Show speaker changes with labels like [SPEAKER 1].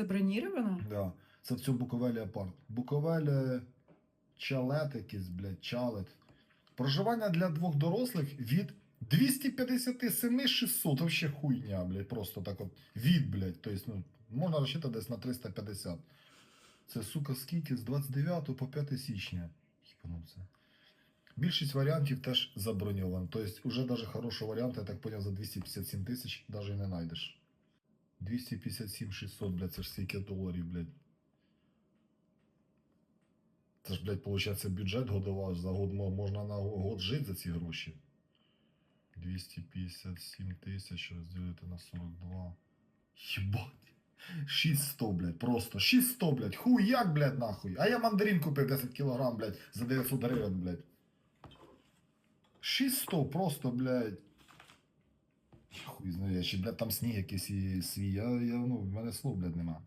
[SPEAKER 1] Забронировано?
[SPEAKER 2] Да. Це в цьому Буковелі апарт. Буковелі чалет якийсь, блядь, чалет. Проживання для двох дорослих від 257 600. Вообще хуйня, блядь. Просто так от. Від, блядь. Тобто, ну, можна розчитати десь на 350. Це, сука, скільки? З 29 по 5 січня. Їбануться. Більшість варіантів теж заброньовано. Тобто, уже даже хорошого варіанту, я так поняв, за 257 тисяч навіть не знайдеш. 257 600, блядь, це ж скільки доларів, блядь. Це ж, блядь, получається бюджет годова, за год можна на год жити за ці гроші. 257 тисяч розділити на 42. Єбать. 600, блядь, просто. 600, блядь. Хуй як, блядь, нахуй. А я мандарин купив 10 кілограм, блядь, за 900 гривень, блядь. 600 просто, блядь. Хуй знає, ще, блядь, там сніг якийсь і свій. Я, я, ну, в мене слов, блядь, нема.